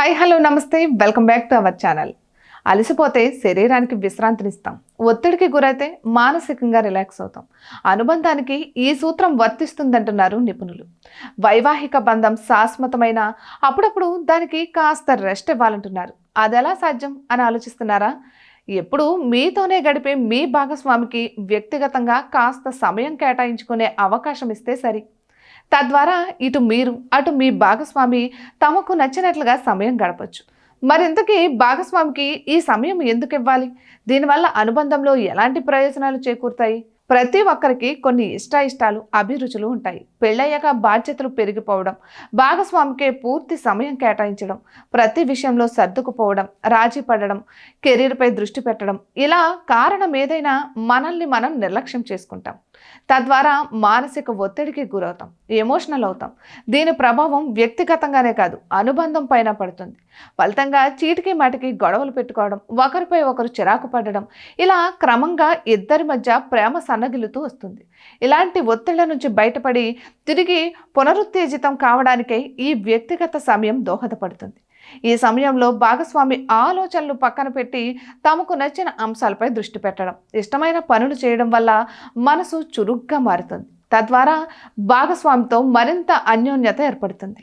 Hi hello నమస్తే. Welcome back to our channel. అలసిపోతే శరీరానికి విశ్రాంతినిస్తాం. ఒత్తిడికి గురైతే మానసికంగా రిలాక్స్ అవుతాం. అనుబంధానికి ఈ సూత్రం వర్తిస్తుందంటున్నారు నిపుణులు. వైవాహిక బంధం శాశ్వతమైన అప్పుడప్పుడు దానికి కాస్త రెస్ట్ ఇవ్వాలంటున్నారు. అది ఎలా సాధ్యం అని ఆలోచిస్తున్నారా? ఎప్పుడు మీతోనే గడిపే మీ భాగస్వామికి వ్యక్తిగతంగా కాస్త సమయం కేటాయించుకునే అవకాశం ఇస్తే సరి. తద్వారా ఇటు మీరు అటు మీ భాగస్వామి తమకు నచ్చినట్లుగా సమయం గడపచ్చు. మరింతకీ భాగస్వామికి ఈ సమయం ఎందుకు ఇవ్వాలి దీనివల్ల అనుబంధంలో ఎలాంటి ప్రయోజనాలు చేకూరుతాయి? ప్రతి ఒక్కరికి కొన్ని ఇష్ట ఇష్టాలు అభిరుచులు ఉంటాయి. పెళ్ళయ్యాక బాధ్యతలు పెరిగిపోవడం భాగస్వామికే పూర్తి సమయం కేటాయించడం ప్రతి విషయంలో సర్దుకుపోవడం రాజీ పడడం కెరీర్పై దృష్టి పెట్టడం ఇలా కారణం ఏదైనా మనల్ని మనం నిర్లక్ష్యం చేసుకుంటాం. తద్వారా మానసిక ఒత్తిడికి గురవుతాం ఎమోషనల్ అవుతాం. దీని ప్రభావం వ్యక్తిగతంగానే కాదు అనుబంధం పైన పడుతుంది. ఫలితంగా చీటికి మాటికి గొడవలు పెట్టుకోవడం ఒకరిపై ఒకరు చిరాకు పడడం ఇలా క్రమంగా ఇద్దరి మధ్య ప్రేమ సన్నగిలుతూ వస్తుంది. ఇలాంటి ఒత్తిళ్ళ నుంచి బయటపడి తిరిగి పునరుత్తేజితం కావడానికై ఈ వ్యక్తిగత సమయం దోహదపడుతుంది. ఈ సమయంలో భాగస్వామి ఆలోచనలు పక్కన పెట్టి తమకు నచ్చిన అంశాలపై దృష్టి పెట్టడం ఇష్టమైన పనులు చేయడం వల్ల మనసు చురుగ్గా మారుతుంది. తద్వారా భాగస్వామితో మరింత అన్యోన్యత ఏర్పడుతుంది.